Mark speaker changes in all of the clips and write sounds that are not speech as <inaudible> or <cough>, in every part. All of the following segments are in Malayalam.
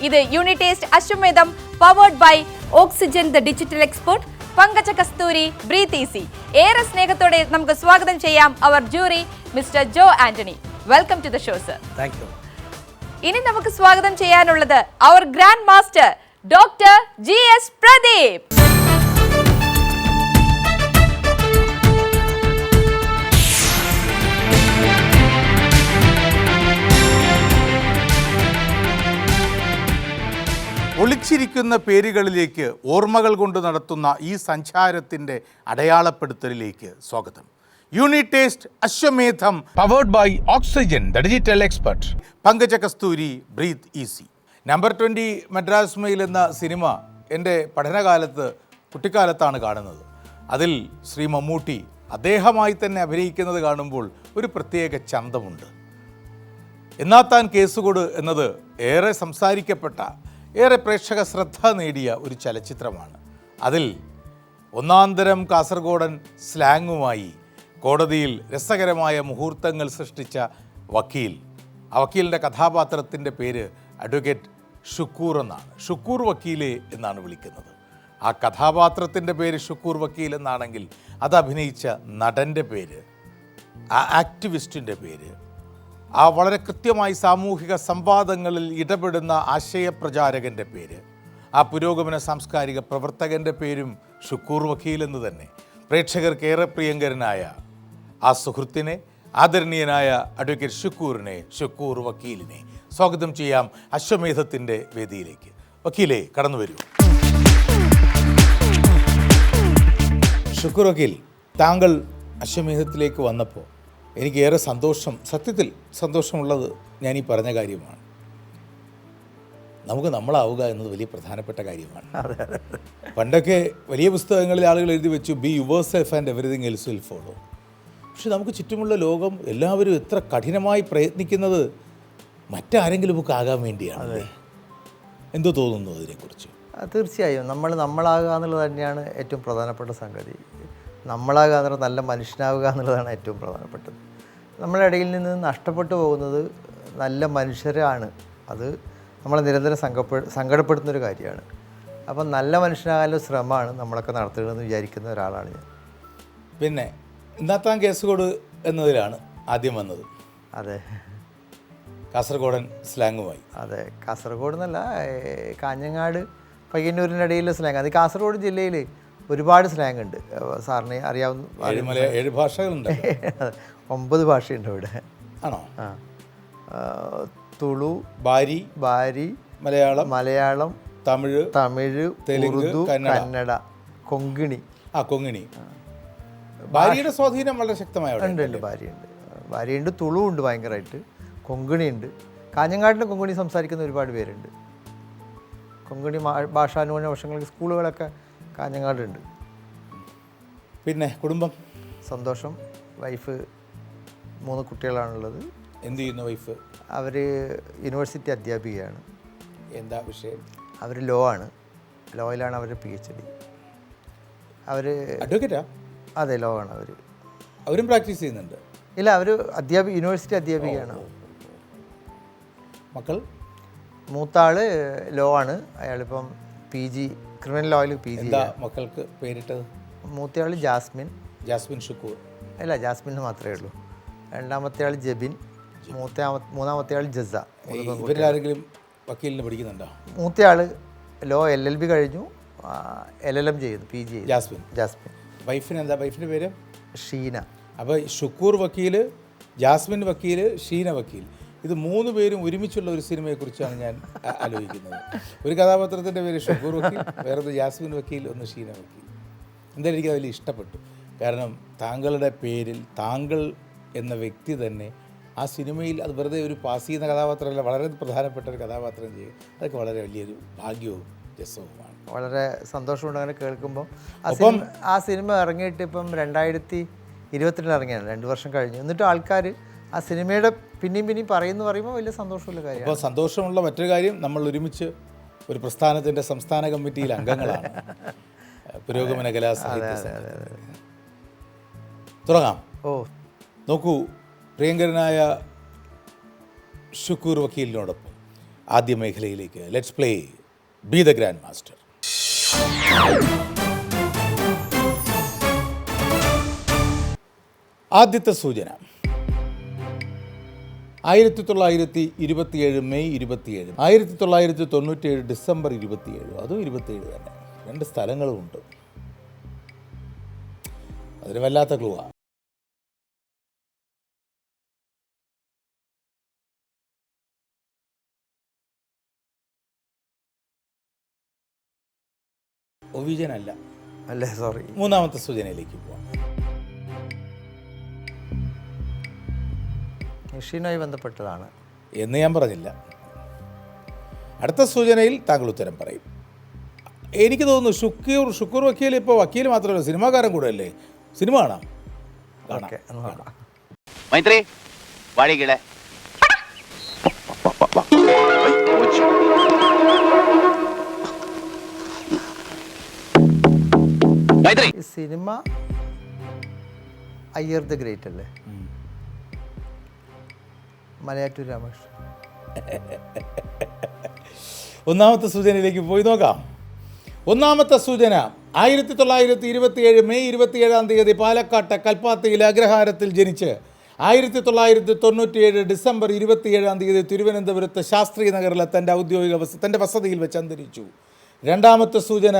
Speaker 1: ഇത് യൂണിറ്റേസ്റ്റ് Ashwamedham powered by Oxygen the digital expert Pankaja Kasthuri breathe easy ഏറെ സ്നേഹത്തോടെ നമുക്ക് സ്വാഗതം ചെയ്യാം അവർ jury mister Joe Antony. Welcome to the show sir ഇനി നമുക്ക് സ്വാഗതം ചെയ്യാനുള്ളത് അവർ grand master doctor G S Pradeep
Speaker 2: ഒളിച്ചിരിക്കുന്ന പേരുകളിലേക്ക് ഓർമ്മകൾ കൊണ്ട് നടത്തുന്ന ഈ സഞ്ചാരത്തിന്റെ അടയാളപ്പെടുത്തലിലേക്ക് സ്വാഗതം. Unit test Ashwamedham.
Speaker 3: Powered by oxygen the digital expert
Speaker 2: Pankaja Kasthuri breathe easy. Number twenty Madras mail എന്ന സിനിമ എന്റെ പഠനകാലത്ത് കുട്ടിക്കാലത്താണ് കാണുന്നത്. അതിൽ ശ്രീ മമ്മൂട്ടി അദ്ദേഹമായി തന്നെ അഭിനയിക്കുന്നത് കാണുമ്പോൾ ഒരു പ്രത്യേക ചന്തമുണ്ട്. എന്നാത്താൻ കേസുകൊട് എന്നത് ഏറെ സംസാരിക്കപ്പെട്ട ഏറെ പ്രേക്ഷക ശ്രദ്ധ നേടിയ ഒരു ചലച്ചിത്രമാണ്. അതിൽ ഒന്നാന്തരം കാസർഗോഡൻ സ്ലാങ്ങുമായി കോടതിയിൽ രസകരമായ മുഹൂർത്തങ്ങൾ സൃഷ്ടിച്ച വക്കീൽ. ആ വക്കീലിന്റെ കഥാപാത്രത്തിന്റെ പേര് അഡ്വക്കേറ്റ് ഷുക്കൂർ എന്നാണ്. ഷുക്കൂർ വക്കീലെ എന്നാണ് വിളിക്കുന്നത്. ആ കഥാപാത്രത്തിന്റെ പേര് ഷുക്കൂർ വക്കീൽ എന്നാണെങ്കിൽ അത് അഭിനയിച്ച നടന്റെ പേര് ആ ആക്ടിവിസ്റ്റിന്റെ പേര് ആ വളരെ കൃത്യമായി സാമൂഹിക സംവാദങ്ങളിൽ ഇടപെടുന്ന ആശയപ്രചാരകന്റെ പേര്. ആ പുരോഗമന സാംസ്കാരിക പ്രവർത്തകന്റെ പേരും ഷുക്കൂർ വക്കീൽ എന്ന് തന്നെ. പ്രേക്ഷകർക്ക് ഏറെ പ്രിയങ്കരനായ ആ സുഹൃത്തിനെ ആദരണീയനായ അഡ്വക്കേറ്റ് ഷുക്കൂറിനെ ഷുക്കൂർ വക്കീലിനെ സ്വാഗതം ചെയ്യാം അശ്വമേധത്തിന്റെ വേദിയിലേക്ക്. വക്കീലെ കടന്നു വരൂ. ഷുക്കൂർ വക്കീൽ താങ്കൾ അശ്വമേധത്തിലേക്ക് വന്നപ്പോൾ എനിക്ക് ഏറെ സന്തോഷം സത്യത്തിൽ സന്തോഷമുള്ളത് ഞാൻ ഈ പറഞ്ഞ കാര്യമാണ്. നമുക്ക് നമ്മളാവുക എന്നത് വലിയ പ്രധാനപ്പെട്ട കാര്യമാണ്. പണ്ടൊക്കെ വലിയ പുസ്തകങ്ങളിൽ ആളുകൾ എഴുതി വെച്ചു be yourself and everything else will follow പക്ഷെ നമുക്ക് ചുറ്റുമുള്ള ലോകം എല്ലാവരും എത്ര കഠിനമായി പ്രയത്നിക്കുന്നത് മറ്റാരെങ്കിലും ബുക്ക് ആകാൻ വേണ്ടിയാണ് എന്തോ തോന്നുന്നു അതിനെക്കുറിച്ച്.
Speaker 4: തീർച്ചയായും. നമ്മൾ നമ്മളാകുക എന്നുള്ളത് തന്നെയാണ് ഏറ്റവും പ്രധാനപ്പെട്ട സംഗതി. നമ്മളാകുക എന്നുള്ളത് നല്ല മനുഷ്യനാവുക എന്നുള്ളതാണ് ഏറ്റവും പ്രധാനപ്പെട്ടത്. നമ്മുടെ ഇടയിൽ നിന്ന് നഷ്ടപ്പെട്ടു പോകുന്നത് നല്ല മനുഷ്യരാണ്. അത് നമ്മളെ നിരന്തരം സങ്കപ്പെ സങ്കടപ്പെടുത്തുന്ന ഒരു കാര്യമാണ്. അപ്പം നല്ല മനുഷ്യനാകാനുള്ള ശ്രമമാണ് നമ്മളൊക്കെ നടത്തുകയെന്ന് വിചാരിക്കുന്ന ഒരാളാണ് ഞാൻ.
Speaker 2: പിന്നെ ഇന്നാത്താൻ കേസുകോട് എന്നതിലാണ് ആദ്യം വന്നത്.
Speaker 4: അതെ.
Speaker 2: കാസർഗോഡൻ സ്ലാങ്ങുമായി.
Speaker 4: അതെ കാസർഗോഡ് എന്നല്ല കാഞ്ഞങ്ങാട് പയ്യന്നൂരിന്റെ ഇടയിലെ സ്ലാങ് അത് കാസർഗോഡ് ജില്ലയിൽ ഒരുപാട് സ്ലാങ് ഉണ്ട് സാറിന് അറിയാവുന്ന
Speaker 2: ഏഴ് ഭാഷകളുണ്ട്. <laughs>
Speaker 4: ഒമ്പത് ഭാഷയുണ്ട് ഇവിടെ.
Speaker 2: ആണോ?
Speaker 4: ആ. തുളു
Speaker 2: ബാരി
Speaker 4: ബാരി
Speaker 2: മലയാളം
Speaker 4: മലയാളം
Speaker 2: തമിഴ്
Speaker 4: തമിഴ്
Speaker 2: തെലുങ്ക്,
Speaker 4: ഉറുദു
Speaker 2: കന്നഡ.
Speaker 4: കൊങ്കിണി.
Speaker 2: ആ കൊങ്ങിണി ഭാര്യയുടെ സ്വാധീനം വളരെ ശക്തമായ
Speaker 4: ഉണ്ട് ഉണ്ട് ഭാര്യയുണ്ട് ഭാര്യയുണ്ട് തുളു ഉണ്ട് ഭയങ്കരമായിട്ട്. കൊങ്കിണി ഉണ്ട്. കാഞ്ഞങ്ങാട്ടിന്റെ കൊങ്കിണി സംസാരിക്കുന്ന ഒരുപാട് പേരുണ്ട്. കൊങ്കിണി മാ- വർഷങ്ങളിൽ സ്കൂളുകളൊക്കെ കാഞ്ഞങ്ങാടുണ്ട്.
Speaker 2: പിന്നെ കുടുംബം?
Speaker 4: സന്തോഷം. വൈഫ് മൂന്ന് കുട്ടികളാണുള്ളത്.
Speaker 2: എന്ത് ചെയ്യുന്നു വൈഫ്?
Speaker 4: അവർ യൂണിവേഴ്സിറ്റി അധ്യാപികയാണ്.
Speaker 2: എന്താ വിഷയം?
Speaker 4: അവർ ലോ ആണ്. ലോയിലാണ് അവർ പി എച്ച് ഡി അവർ
Speaker 2: അഡ്വക്കേറ്റാ
Speaker 4: അതെ ലോ ആണ് അവർ
Speaker 2: അവരും പ്രാക്ടീസ് ചെയ്യുന്നുണ്ട്?
Speaker 4: ഇല്ല അവർ അധ്യാപിക യൂണിവേഴ്സിറ്റി അധ്യാപികയാണ്.
Speaker 2: മക്കൾ?
Speaker 4: മൂത്താൾ ലോ ആണ്. അയാളിപ്പം പി ജി ക്രിമിനൽ ലോയിൽ പി ജി
Speaker 2: എന്താ മക്കൾക്ക് പേരിട്ടത്?
Speaker 4: മൂത്തയാൾ ജാസ്മിൻ.
Speaker 2: ജാസ്മിൻ ഷുക്കൂർ
Speaker 4: അല്ല ജാസ്മിൻ മാത്രമേ ഉള്ളൂ. രണ്ടാമത്തെ ആൾ ജബിൻ. മൂത്ത മൂന്നാമത്തെ ആൾ ജസ
Speaker 2: ഇവരാരെങ്കിലും വക്കീലിന് പഠിക്കുന്നുണ്ടോ
Speaker 4: മൂത്തയാൾ ലോ എൽ എൽ ബി കഴിഞ്ഞു. എൽ എൽ എം ചെയ്തു പി ജി
Speaker 2: ജാസ്മിൻ.
Speaker 4: ജാസ്മിൻ.
Speaker 2: വൈഫിന് എന്താ? വൈഫിന്റെ പേര്?
Speaker 4: ഷീന.
Speaker 2: അപ്പോൾ ഷുക്കൂർ വക്കീൽ ജാസ്മിൻ വക്കീൽ ഷീന വക്കീൽ ഇത് മൂന്ന് പേരും ഒരുമിച്ചുള്ള ഒരു സിനിമയെക്കുറിച്ചാണ് ഞാൻ ആലോചിക്കുന്നത്. ഒരു കഥാപാത്രത്തിന്റെ പേര് ഷഫൂർ വക്കീൽ വേറൊന്ന് ജാസ്മിൻ വക്കീൽ ഒന്ന് ഷീന വക്കീൽ. എന്തായാലും എനിക്ക് അതിൽ ഇഷ്ടപ്പെട്ടു. കാരണം താങ്കളുടെ പേരിൽ താങ്കൾ എന്ന വ്യക്തി തന്നെ ആ സിനിമയിൽ അത് വെറുതെ ഒരു പാസ് ചെയ്യുന്ന കഥാപാത്രമല്ല വളരെ പ്രധാനപ്പെട്ട ഒരു കഥാപാത്രം ചെയ്യും. അതൊക്കെ വളരെ വലിയൊരു ഭാഗ്യവും രസവുമാണ്.
Speaker 4: വളരെ സന്തോഷമുണ്ട് അങ്ങനെ കേൾക്കുമ്പോൾ അപ്പം ആ സിനിമ ഇറങ്ങിയിട്ട് ഇപ്പം രണ്ടായിരത്തി ഇരുപത്തിരണ്ടിൽ ഇറങ്ങിയാണ് രണ്ട് വർഷം കഴിഞ്ഞു. എന്നിട്ട് ആൾക്കാർ ആ സിനിമയുടെ പിന്നെയും പിന്നെയും പറയുന്നു പറയുമ്പോൾ വലിയ സന്തോഷമുള്ള കാര്യം
Speaker 2: അപ്പോൾ സന്തോഷമുള്ള മറ്റൊരു കാര്യം നമ്മൾ ഒരുമിച്ച് ഒരു പ്രസ്ഥാനത്തിന്റെ സംസ്ഥാന കമ്മിറ്റിയിൽ അംഗങ്ങളാണ്. <laughs> പുരോഗമന കലാ സാഹിത്യ തുടങ്ങാം.
Speaker 4: ഓ.
Speaker 2: നോക്കൂ പ്രിയങ്കരനായ ഷുക്കൂർ വക്കീലിനോടൊപ്പം ആദ്യ മേഖലയിലേക്ക്. Let's play be the grand master ആദ്യത്തെ സൂചന. ആയിരത്തി തൊള്ളായിരത്തി ഇരുപത്തിയേഴ് മെയ് ഇരുപത്തിയേഴ്. ആയിരത്തി തൊള്ളായിരത്തി തൊണ്ണൂറ്റിയേഴ് ഡിസംബർ ഇരുപത്തിയേഴ്. അതും ഇരുപത്തിയേഴ് തന്നെ. രണ്ട് സ്ഥലങ്ങളുമുണ്ട്. അതിന് വല്ലാത്ത ക്ലൂവാ ഒവിജനല്ല
Speaker 4: അല്ലേ. സോറി
Speaker 2: മൂന്നാമത്തെ സൂചനയിലേക്ക് പോവാം.
Speaker 4: മെഷീനുമായി ബന്ധപ്പെട്ടതാണ്.
Speaker 2: എന്ന് ഞാൻ പറഞ്ഞില്ല. അടുത്ത സൂചനയിൽ താങ്കൾ ഉത്തരം പറയും. എനിക്ക് തോന്നുന്നു ഷുക്കൂർ ഷുക്കൂർ വക്കീൽ ഇപ്പോൾ വക്കീൽ മാത്രമല്ല സിനിമാകാരൻ കൂടെ അല്ലേ സിനിമ കാണാം.
Speaker 5: മൈത്രി വാഴികളെ
Speaker 4: സിനിമ അയ്യർ ദ ഗ്രേറ്റ് അല്ലേ? മലയാറ്റൂർ രാമകൃഷ്ണൻ.
Speaker 2: ഒന്നാമത്തെ സൂചനയിലേക്ക് പോയി നോക്കാം. ഒന്നാമത്തെ സൂചന ആയിരത്തി തൊള്ളായിരത്തി ഇരുപത്തിയേഴ് മെയ് ഇരുപത്തിയേഴാം തീയതി പാലക്കാട്ടെ കൽപ്പാത്തിയിലെ അഗ്രഹാരത്തിൽ ജനിച്ച് ആയിരത്തി തൊള്ളായിരത്തി തൊണ്ണൂറ്റിയേഴ് ഡിസംബർ ഇരുപത്തിയേഴാം തീയതി തിരുവനന്തപുരത്ത് ശാസ്ത്രീയ നഗറിലെ തന്റെ ഔദ്യോഗിക വസ തന്റെ വസതിയിൽ വെച്ച് അന്തരിച്ചു. രണ്ടാമത്തെ സൂചന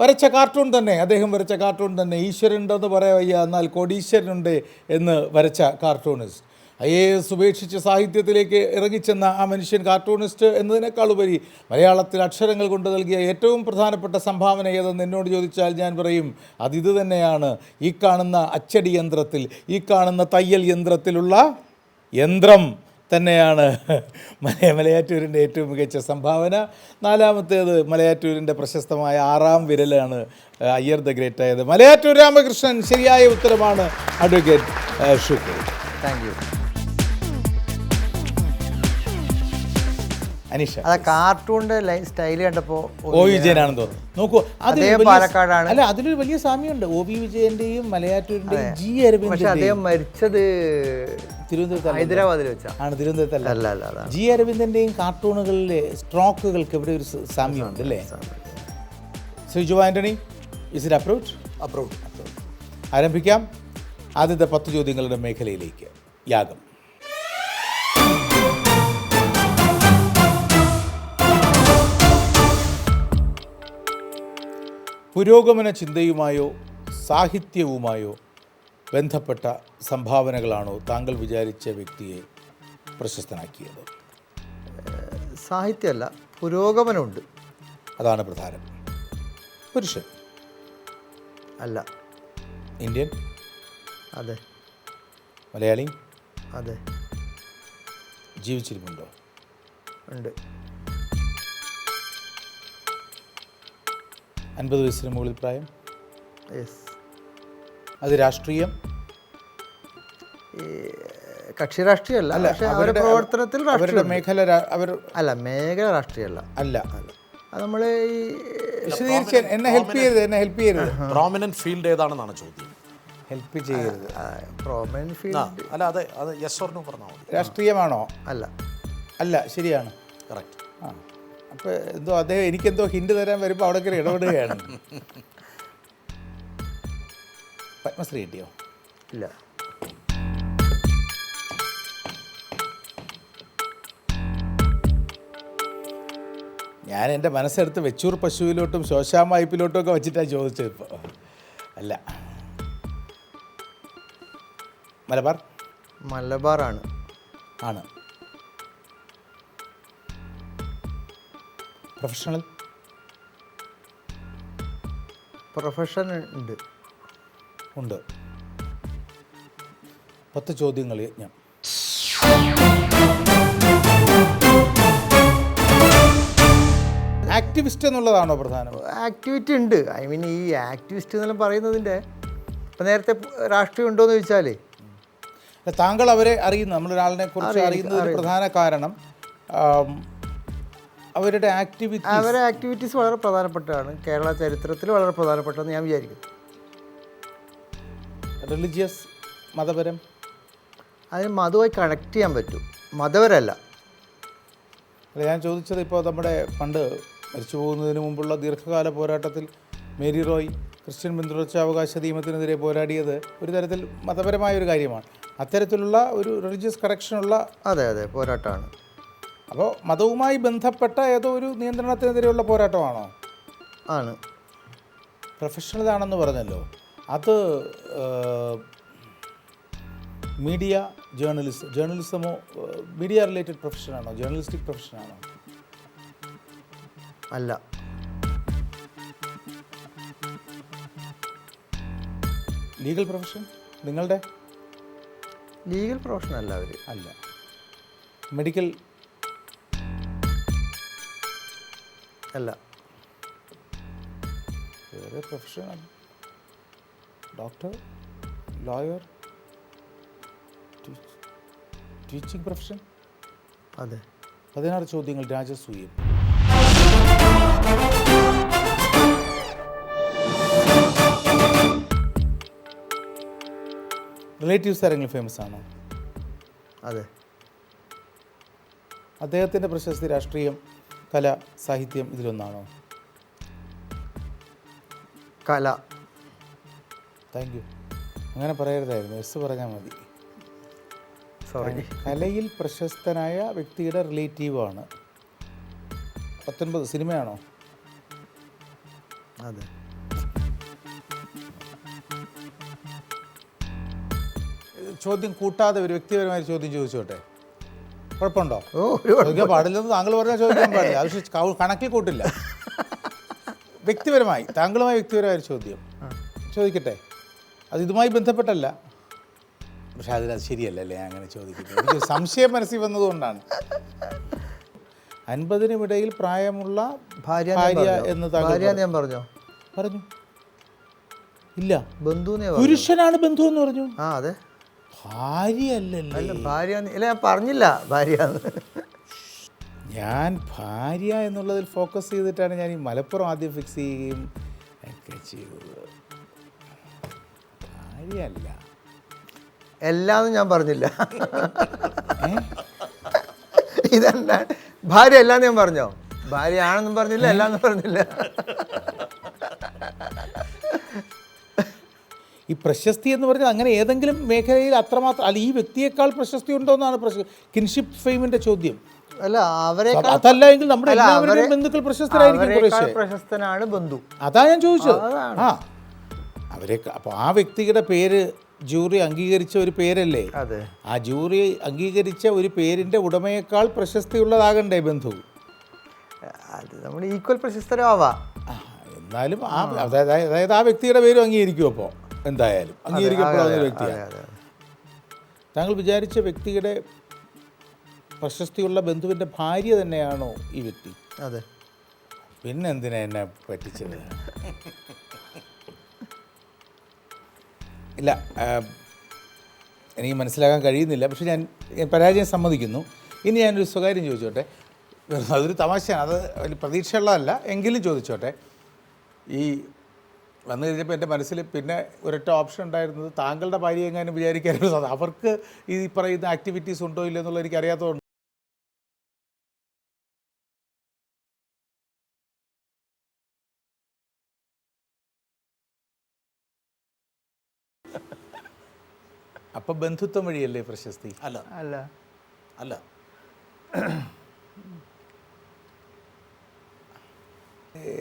Speaker 2: വരച്ച കാർട്ടൂൺ തന്നെ അദ്ദേഹം വരച്ച കാർട്ടൂൺ തന്നെ ഈശ്വരനുണ്ടെന്ന് പറയാൻ വയ്യ എന്നാൽ കോടീശ്വരനുണ്ട് എന്ന് വരച്ച കാർട്ടൂണിസ്റ്റ്. ഐ എ എസ് ഉപേക്ഷിച്ച് സാഹിത്യത്തിലേക്ക് ഇറങ്ങിച്ചെന്ന ആ മനുഷ്യൻ കാർട്ടൂണിസ്റ്റ് എന്നതിനേക്കാൾ ഉപരി മലയാളത്തിൽ അക്ഷരങ്ങൾ കൊണ്ട് നൽകിയ ഏറ്റവും പ്രധാനപ്പെട്ട സംഭാവന ഏതെന്ന് എന്നോട് ചോദിച്ചാൽ ഞാൻ പറയും അതിത് തന്നെയാണ്. ഈ കാണുന്ന അച്ചടി യന്ത്രത്തിൽ ഈ കാണുന്ന തയ്യൽ യന്ത്രത്തിലുള്ള യന്ത്രം തന്നെയാണ്. മലയ മലയാറ്റൂരിന്റെ ഏറ്റവും മികച്ച സംഭാവന. നാലാമത്തേത് മലയാറ്റൂരിന്റെ പ്രശസ്തമായ ആറാം വിരലാണ് അയ്യർ ദ ഗ്രേറ്റ് ആയത്. മലയാറ്റൂർ രാമകൃഷ്ണൻ ശരിയായ ഉത്തരമാണ്. Advocate Shukkur
Speaker 4: thank you.
Speaker 2: Aneesha.
Speaker 4: അത് കാർട്ടൂണിന്റെ സ്റ്റൈൽ കണ്ടപ്പോ
Speaker 2: ഒ വിജയനാണെന്ന് തോന്നുന്നു. നോക്കൂ അത്
Speaker 4: പാലക്കാടാണ്.
Speaker 2: അല്ല അതിലൊരു വലിയ സാമ്യമുണ്ട്. ഒ വി വിജയന്റെയും മലയാറ്റൂരിന്റെയും ജി
Speaker 4: പക്ഷെ അദ്ദേഹം മരിച്ചത്
Speaker 2: തിരുവനന്തപുരത്ത്
Speaker 4: ഹൈദരാബാദിൽ വെച്ചാ.
Speaker 2: ആണ് തിരുവനന്തപുരത്തല്ല.
Speaker 4: അല്ല അല്ല അതാണ്.
Speaker 2: ജി അരവിന്ദന്റെയും കാർട്ടൂണുകളിലെ സ്ട്രോക്കുകൾക്ക് ഇവിടെ ഒരു സാമ്യമുണ്ട് അല്ലേ? Sreeju Antony is it approved approved ആരംഭിക്കാം. ആദ്യത്തെ പത്ത് ചോദ്യങ്ങളുടെ മേഖലയിലേക്ക്. യാഗം. പുരോഗമന ചിന്തയുമായോ സാഹിത്യവുമായോ ബന്ധപ്പെട്ട സംഭാവനകളാണോ താങ്കൾ വിചാരിച്ച വ്യക്തിയെ പ്രശസ്തനാക്കിയത്?
Speaker 4: സാഹിത്യമല്ല പുരോഗമനമുണ്ട്.
Speaker 2: അതാണ് പ്രധാനം. പുരുഷൻ.
Speaker 4: അല്ല.
Speaker 2: ഇന്ത്യൻ.
Speaker 4: അതെ.
Speaker 2: മലയാളി.
Speaker 4: അതെ.
Speaker 2: ജീവിച്ചിരിപ്പുണ്ടോ
Speaker 4: ഉണ്ട്.
Speaker 2: അൻപത് വയസ്സിന് മുകളിൽ പ്രായം?
Speaker 4: യെസ്
Speaker 2: അത് രാഷ്ട്രീയം?
Speaker 4: കക്ഷി രാഷ്ട്രീയമല്ല. പക്ഷെ അവരുടെ പ്രവർത്തനത്തിൽ
Speaker 2: അവരുടെ മേഖല അവർ
Speaker 4: അല്ല മേഖല രാഷ്ട്രീയമല്ല.
Speaker 2: അല്ല.
Speaker 4: അത് നമ്മൾ ഈ
Speaker 2: വിശദീകരിച്ച് എന്നെ ഹെൽപ്പ് ചെയ്യരുത് എന്നെ ഹെൽപ്പ് ചെയ്യരുത്.
Speaker 6: പ്രോമിനന്റ് ഫീൽഡ് ഏതാണെന്നാണ് ചോദ്യം?
Speaker 2: ഹെൽപ്പ് ചെയ്യരുത്.
Speaker 4: പ്രോമിനൻ ഫീൽഡ്
Speaker 6: അല്ല അതെ അത് യെസ് ഓർനോ പറഞ്ഞാൽ മതി.
Speaker 2: രാഷ്ട്രീയമാണോ?
Speaker 4: അല്ല.
Speaker 2: അല്ല ശരിയാണ്.
Speaker 6: കറക്റ്റ്
Speaker 2: ആ. അപ്പോൾ എന്തോ അദ്ദേഹം എനിക്കെന്തോ ഹിൻഡ് തരാൻ വരുമ്പോൾ അവിടെ കയറി ഇടപെടുകയാണ്. പത്മശ്രീ കിട്ടിയോ?
Speaker 4: ഇല്ല.
Speaker 2: ഞാൻ എന്റെ മനസ്സെടുത്ത് വെച്ചൂർ പശുവിലോട്ടും ശോശാമ വായ്പയിലോട്ടും ഒക്കെ വെച്ചിട്ടാണ് ചോദിച്ചത് ഇപ്പോൾ അല്ല. മലബാർ?
Speaker 4: മലബാറാണ്.
Speaker 2: ആണ്. പ്രൊഫഷണൽ
Speaker 4: പ്രൊഫഷൻ ഉണ്ട്.
Speaker 2: ഉണ്ട്. പത്ത് ചോദ്യങ്ങൾ യജ്ഞം ആക്ടിവിസ്റ്റ് എന്നുള്ളതാണോ പ്രധാനം?
Speaker 4: ആക്ടിവിറ്റി ഉണ്ട്. ഐ മീൻ ഈ ആക്ടിവിസ്റ്റ് എന്നെല്ലാം പറയുന്നതിന്റെ ഇപ്പം നേരത്തെ രാഷ്ട്രീയം ഉണ്ടോ എന്ന് ചോദിച്ചാലേ
Speaker 2: താങ്കൾ അവരെ അറിയുന്നു നമ്മളൊരാളിനെ കുറിച്ച് അറിയുന്നതിന് പ്രധാന കാരണം അവരുടെ ആക്ടിവിറ്റി
Speaker 4: അവരുടെ ആക്ടിവിറ്റീസ് വളരെ പ്രധാനപ്പെട്ടതാണ്. കേരള ചരിത്രത്തിൽ വളരെ പ്രധാനപ്പെട്ടതെന്ന് ഞാൻ വിചാരിക്കുന്നു.
Speaker 2: റിലിജിയസ് മതപരം?
Speaker 4: അതിന് മതവുമായി കണക്ട് ചെയ്യാൻ പറ്റും. മതപരല്ല
Speaker 2: അല്ല ഞാൻ ചോദിച്ചത് ഇപ്പോൾ നമ്മുടെ പണ്ട് മരിച്ചു പോകുന്നതിന് മുമ്പുള്ള ദീർഘകാല പോരാട്ടത്തിൽ മേരി റോയ് ക്രിസ്ത്യൻ പിന്തുടർച്ചാവകാശ നിയമത്തിനെതിരെ പോരാടിയത് ഒരു തരത്തിൽ മതപരമായ ഒരു കാര്യമാണ്. അത്തരത്തിലുള്ള ഒരു റിലീജിയസ് കറക്ഷനുള്ള
Speaker 4: അതെ അതെ പോരാട്ടമാണ്.
Speaker 2: അപ്പോൾ മതവുമായി ബന്ധപ്പെട്ട ഏതോ ഒരു നിയന്ത്രണത്തിനെതിരെയുള്ള പോരാട്ടമാണോ?
Speaker 4: ആണ്.
Speaker 2: പ്രൊഫഷണൽ ആണെന്ന് പറഞ്ഞല്ലോ. അത് മീഡിയ ജേർണലിസ്റ്റ് ജേർണലിസമോ മീഡിയ റിലേറ്റഡ് പ്രൊഫഷനാണോ? ജേർണലിസ്റ്റിക് പ്രൊഫഷനാണോ?
Speaker 4: അല്ല.
Speaker 2: Legal profession? നിങ്ങളുടെ?
Speaker 4: ലീഗൽ പ്രൊഫഷൻ അല്ല അവർ
Speaker 2: അല്ല. മെഡിക്കൽ
Speaker 4: അല്ല.
Speaker 2: വേറെ profession doctor lawyer teaching profession
Speaker 4: അതെ.
Speaker 2: പതിനാറ് ചോദ്യങ്ങൾ രാജസൂയം റിലേറ്റീവ്സ് ആരെങ്കിലും ഫേമസ് ആണോ?
Speaker 4: അതെ.
Speaker 2: അദ്ദേഹത്തിന്റെ പ്രശസ്തി രാഷ്ട്രീയം കല സാഹിത്യം ഇതിലൊന്നാണോ?
Speaker 4: കല.
Speaker 2: താങ്ക് യു അങ്ങനെ പറയരുതായിരുന്നു. എസ് പറഞ്ഞാൽ മതി.
Speaker 4: സോറി
Speaker 2: കലയിൽ പ്രശസ്തനായ വ്യക്തിയുടെ റിലേറ്റീവാണ്. പത്തൊൻപത് സിനിമയാണോ?
Speaker 4: അതെ.
Speaker 2: ചോദ്യം കൂട്ടാതെ ഒരു വ്യക്തിപരമായ ചോദ്യം ചോദിച്ചോട്ടെ? കുഴപ്പമുണ്ടോ? ചോദിക്കാൻ പാടില്ലെന്ന് താങ്കൾ പറഞ്ഞാൽ ചോദിക്കാൻ പാടില്ല. അത് കണക്കിൽ കൂട്ടില്ല. വ്യക്തിപരമായി താങ്കളുമായി വ്യക്തിപരമായ ഒരു ചോദ്യം. ചോദിക്കട്ടെ. അത് ഇതുമായി ബന്ധപ്പെട്ടല്ല. പക്ഷെ അതിനത് ശരിയല്ലല്ലേ അല്ലേ? അങ്ങനെ ചോദിക്കുന്നത്. എനിക്ക് സംശയം മനസ്സിൽ വന്നതുകൊണ്ടാണ്. അൻപതിനുമിടയിൽ പ്രായമുള്ള
Speaker 4: ഭാര്യ
Speaker 2: എന്ന്
Speaker 4: ഭാര്യ. ഞാൻ പറഞ്ഞോ?
Speaker 2: പറഞ്ഞു. ഇല്ല.
Speaker 4: ബന്ധു
Speaker 2: പുരുഷനാണ് ബന്ധു എന്ന് പറഞ്ഞു.
Speaker 4: ആ അതെ.
Speaker 2: ഭാര്യയല്ലല്ലേ?
Speaker 4: അല്ല ഭാര്യ എന്ന്- ഇല്ല ഞാൻ പറഞ്ഞില്ല ഭാര്യ.
Speaker 2: ഞാൻ ഭാര്യ എന്നുള്ളതിൽ ഫോക്കസ് ചെയ്തിട്ടാണ് ഞാൻ ഈ മലപ്പുറം ആദ്യം ഫിക്സ് ചെയ്യുകയും ഒക്കെ ചെയ്തത്. ഭാര്യയല്ല.
Speaker 4: എല്ലാന്നും ഞാൻ പറഞ്ഞില്ല. ഇതല്ല ഭാര്യ എല്ലാന്ന് ഞാൻ പറഞ്ഞോ? ഭാര്യ ആണെന്നും പറഞ്ഞില്ല എല്ലാന്നും പറഞ്ഞില്ല.
Speaker 2: ഈ പ്രശസ്തി എന്ന് പറഞ്ഞാൽ അങ്ങനെ ഏതെങ്കിലും മേഖലയിൽ അത്രമാത്രം അല്ല ഈ വ്യക്തിയേക്കാൾ പ്രശസ്തി ഉണ്ടോ എന്നാണ് പ്രശ കിൻഷിപ്പ് ഫെയിമിന്റെ ചോദ്യം.
Speaker 4: അല്ല അവരെ
Speaker 2: അതല്ല എങ്കിൽ നമ്മുടെ എല്ലാവരുടെയും ബന്ധുക്കൾ പ്രശസ്തരായിരിക്കും
Speaker 4: പ്രശസ്തനാണ് ബന്ധു.
Speaker 2: അതാ ഞാൻ ചോദിച്ചത്. ആ. അവരെ അപ്പോൾ ആ വ്യക്തിയുടെ പേര് ജൂറി അംഗീകരിച്ച ഒരു പേരല്ലേ? ആ ജൂറി അംഗീകരിച്ച ഒരു പേരിന്റെ ഉടമയേക്കാൾ പ്രശസ്തിയുള്ളതാകണ്ടേ ബന്ധു?
Speaker 4: അത് നമ്മൾ ഈക്വൽ പ്രശസ്തരാവാ.
Speaker 2: എന്നാലും ആ അതായത് അതായത് ആ വ്യക്തിയുടെ പേരും അംഗീകരിക്കും അപ്പോൾ എന്തായാലും അംഗീകരിക്കപ്പെടാവുന്ന വ്യക്തിയാണ്. താങ്കൾ വിചാരിച്ച വ്യക്തിയുടെ പ്രശസ്തിയുള്ള ബന്ധുവിന്റെ ഭാര്യ തന്നെയാണോ ഈ വ്യക്തി?
Speaker 4: അതെ.
Speaker 2: പിന്നെ എന്തിനാ എന്നെ പറ്റിച്ചത്? ഇല്ല എനിക്ക് മനസ്സിലാക്കാൻ കഴിയുന്നില്ല. പക്ഷെ ഞാൻ ഞാൻ പരാജയം സമ്മതിക്കുന്നു. ഇനി ഞാനൊരു സ്വകാര്യം ചോദിച്ചോട്ടെ? അതൊരു തമാശയാണ്. അത് വലിയ പ്രതീക്ഷയുള്ളതല്ല. എങ്കിലും ചോദിച്ചോട്ടെ? ഈ വന്നു കഴിഞ്ഞപ്പോൾ എന്റെ മനസ്സിൽ പിന്നെ ഒരൊറ്റ ഓപ്ഷൻ ഉണ്ടായിരുന്നത് താങ്കളുടെ ഭാര്യ എങ്ങാനും വിചാരിക്കാനുള്ള സാധ്യത അവർക്ക് ഈ പറയുന്ന ആക്ടിവിറ്റീസ് ഉണ്ടോ ഇല്ലയോ എന്നുള്ളത് എനിക്ക് അറിയാത്തതുകൊണ്ട്. അപ്പം ബന്ധുത്വം വഴിയല്ലേ പ്രശസ്തി?
Speaker 6: അല്ല.
Speaker 4: അല്ല.
Speaker 6: അല്ല. <clears throat>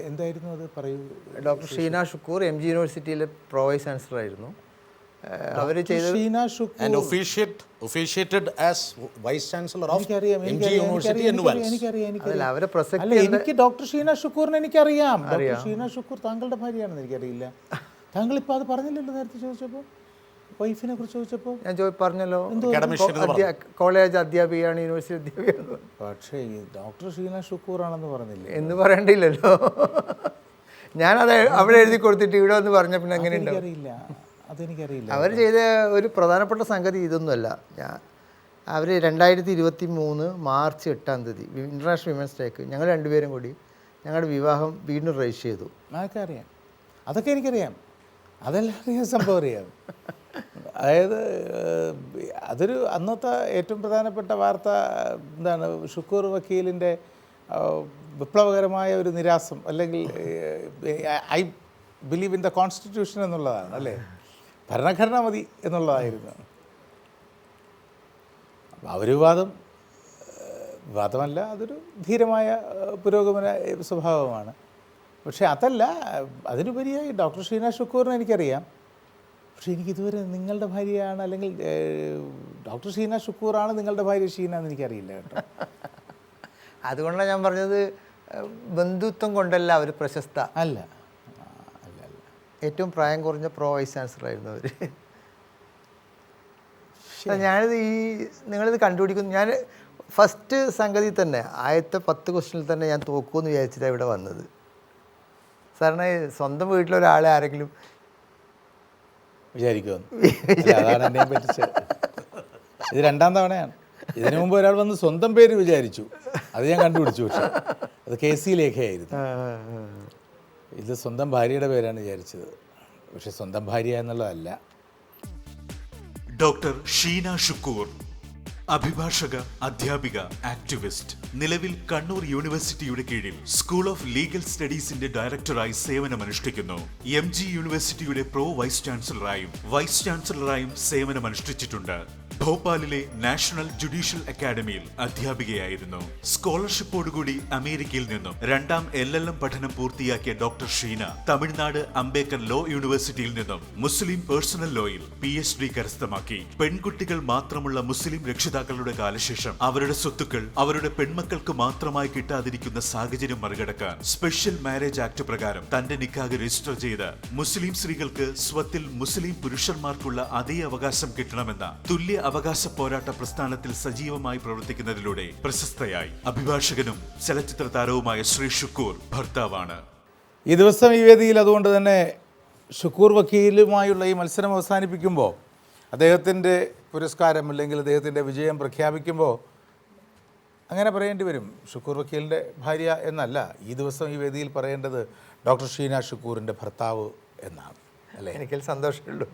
Speaker 2: എന്തായിരുന്നു അത്? പറയൂ.
Speaker 4: Doctor Sheena Shukkur M G യൂണിവേഴ്സിറ്റിയിലെ പ്രൊവൈസ് ചാൻസലർ ആയിരുന്നു അവർ
Speaker 6: ആസ് വൈസ് ചാൻസലർ ഓഫ്
Speaker 4: അവരെ
Speaker 2: എനിക്ക് ഡോക്ടർ ഷീന ഷുക്കൂറിനെ എനിക്കറിയാം. ഡോക്ടർ ഷീന ഷുക്കൂർ താങ്കളുടെ ഭാര്യയാണെന്ന് എനിക്കറിയില്ല. താങ്കൾ ഇപ്പോൾ അത് പറഞ്ഞില്ലല്ലോ നേരത്തെ ചോദിച്ചപ്പോൾ വൈഫിനെ കുറിച്ച് ചോദിച്ചപ്പോൾ
Speaker 4: ഞാൻ ചോ പറഞ്ഞല്ലോ.
Speaker 6: Academician എന്ന്
Speaker 4: അധ്യാ- കോളേജ് അധ്യാപികയാണ് യൂണിവേഴ്സിറ്റി അധ്യാപികയാണ്.
Speaker 2: പക്ഷേ ഈ ഡോക്ടർ ഷീന ഷുക്കൂർ ആണെന്ന് പറഞ്ഞില്ലേ?
Speaker 4: എന്ന് പറയണ്ടില്ലല്ലോ. ഞാനത് അവിടെ എഴുതി കൊടുത്തിട്ട് ഇവിടെ വന്ന് പറഞ്ഞ പിന്നെ എങ്ങനെ ഉണ്ടാവും?
Speaker 2: എനിക്കറിയില്ല അതെനിക്കറിയില്ല.
Speaker 4: അവർ ചെയ്ത ഒരു പ്രധാനപ്പെട്ട സംഗതി ഇതൊന്നുമല്ല. ഞാൻ അവർ രണ്ടായിരത്തി ഇരുപത്തി മൂന്ന് മാർച്ച് എട്ടാം തീയതി ഇന്റർനാഷണൽ വിമൻസ് ഡേക്ക് ഞങ്ങൾ രണ്ടുപേരും കൂടി ഞങ്ങളുടെ വിവാഹം വീണ്ടും രജിസ്റ്റർ ചെയ്തു.
Speaker 2: അതൊക്കെ അറിയാം അതൊക്കെ എനിക്കറിയാം. അതെല്ലാം അറിയാം സംഭവം അറിയാം. അതായത് അതൊരു അന്നത്തെ ഏറ്റവും പ്രധാനപ്പെട്ട വാർത്ത എന്താണ് ഷുക്കൂർ വക്കീലിന്റെ വിപ്ലവകരമായ ഒരു നിരാസം അല്ലെങ്കിൽ I believe in the constitution എന്നുള്ളതാണ് അല്ലേ? ഭരണഘടന മതി എന്നുള്ളതായിരുന്നു. ഒരു വിവാദം വിവാദമല്ല അതൊരു ധീരമായ പുരോഗമന സ്വഭാവമാണ്. പക്ഷേ അതല്ല അതിനുപരിയായി ഡോക്ടർ ഷീന ഷുക്കൂറിനെ എനിക്കറിയാം. പക്ഷേ എനിക്കിതുവരെ നിങ്ങളുടെ ഭാര്യയാണ് അല്ലെങ്കിൽ ഡോക്ടർ ഷീന ഷുക്കൂറാണ് നിങ്ങളുടെ ഭാര്യ ഷീന എന്ന് എനിക്കറിയില്ല കേട്ടോ. <laughs>
Speaker 4: അതുകൊണ്ടാണ് ഞാൻ പറഞ്ഞത് ബന്ധുത്വം കൊണ്ടല്ല അവർ പ്രശസ്ത.
Speaker 2: അല്ല. അല്ല അല്ല.
Speaker 4: ഏറ്റവും പ്രായം കുറഞ്ഞ പ്രോ വൈസ് ചാൻസലർ ആയിരുന്നു അവർ ഞാനിത് ഈ നിങ്ങളിത് കണ്ടുപിടിക്കുന്നു. ഞാൻ ഫസ്റ്റ് സംഗതി തന്നെ ആദ്യത്തെ പത്ത് ക്വസ്റ്റിനിൽ തന്നെ ഞാൻ തോക്കുമെന്ന് വിചാരിച്ചിട്ടാണ് ഇവിടെ വന്നത്. സാറിന് സ്വന്തം വീട്ടിലൊരാളെ ആരെങ്കിലും
Speaker 2: വിചാരിക്കുമെന്ന്. അതാണ് എന്നെ പറ്റിച്ചത്. ഇത് രണ്ടാം തവണയാണ്. ഇതിനു മുമ്പ് ഒരാൾ വന്ന് സ്വന്തം പേര് വിചാരിച്ചു. അത് ഞാൻ കണ്ടുപിടിച്ചു പക്ഷേ. അത് കെ സി ലേഖയായിരുന്നു. ഇത് സ്വന്തം ഭാര്യയുടെ പേരാണ് വിചാരിച്ചത്. പക്ഷെ സ്വന്തം ഭാര്യ എന്നുള്ളതല്ല.
Speaker 7: ഡോക്ടർ ഷീന ഷുക്കൂർ. അഭിഭാഷക അധ്യാപിക ആക്ടിവിസ്റ്റ് നിലവിൽ കണ്ണൂർ യൂണിവേഴ്സിറ്റിയുടെ കീഴിൽ സ്കൂൾ ഓഫ് ലീഗൽ സ്റ്റഡീസിന്റെ ഡയറക്ടറായി സേവനമനുഷ്ഠിക്കുന്നു. എം ജി യൂണിവേഴ്സിറ്റിയുടെ പ്രോ വൈസ് ചാൻസലറായും വൈസ് ചാൻസലറായും സേവനമനുഷ്ഠിച്ചിട്ടുണ്ട്. ഭോപ്പാലിലെ നാഷണൽ ജുഡീഷ്യൽ അക്കാദമിയിൽ അധ്യാപികയായിരുന്നു. സ്കോളർഷിപ്പോടുകൂടി അമേരിക്കയിൽ നിന്നും രണ്ടാം എൽ എൽ എം പഠനം പൂർത്തിയാക്കിയ ഡോക്ടർ ഷീന തമിഴ്നാട് അംബേദ്കർ ലോ യൂണിവേഴ്സിറ്റിയിൽ നിന്നും മുസ്ലിം പേഴ്സണൽ ലോയിൽ പി എച്ച് ഡി കരസ്ഥമാക്കി. പെൺകുട്ടികൾ മാത്രമുള്ള മുസ്ലിം രക്ഷിതാക്കളുടെ കാലശേഷം അവരുടെ സ്വത്തുക്കൾ അവരുടെ പെൺമക്കൾക്ക് മാത്രമായി കിട്ടാതിരിക്കുന്ന സാഹചര്യം മറികടക്കാൻ സ്പെഷ്യൽ മാരേജ് ആക്ട് പ്രകാരം തന്റെ നിക്കാഹ് രജിസ്റ്റർ ചെയ്ത് മുസ്ലിം സ്ത്രീകൾക്ക് സ്വത്തിൽ മുസ്ലിം പുരുഷന്മാർക്കുള്ള അതേ അവകാശം കിട്ടണമെന്ന തുല്യ അവകാശ പോരാട്ട പ്രസ്ഥാനത്തിൽ സജീവമായി പ്രവർത്തിക്കുന്നതിലൂടെ പ്രശസ്തയായി. അഭിഭാഷകനും ചലച്ചിത്ര താരവുമായ ശ്രീ ഷുക്കൂർ ഭർത്താവാണ്.
Speaker 2: ഈ ദിവസം ഈ വേദിയിൽ അതുകൊണ്ട് തന്നെ ഷുക്കൂർ വക്കീലുമായുള്ള ഈ മത്സരം അവസാനിപ്പിക്കുമ്പോൾ അദ്ദേഹത്തിന്റെ പുരസ്കാരം അല്ലെങ്കിൽ അദ്ദേഹത്തിന്റെ വിജയം പ്രഖ്യാപിക്കുമ്പോൾ അങ്ങനെ പറയേണ്ടി വരും. ഷുക്കൂർ വക്കീലിന്റെ ഭാര്യ എന്നല്ല ഈ ദിവസം ഈ വേദിയിൽ പറയേണ്ടത് ഡോക്ടർ ഷീന ഷുക്കൂറിന്റെ ഭർത്താവ് എന്നാണ്. അല്ലേ?
Speaker 4: എനിക്കൊരു സന്തോഷമുള്ളൂ.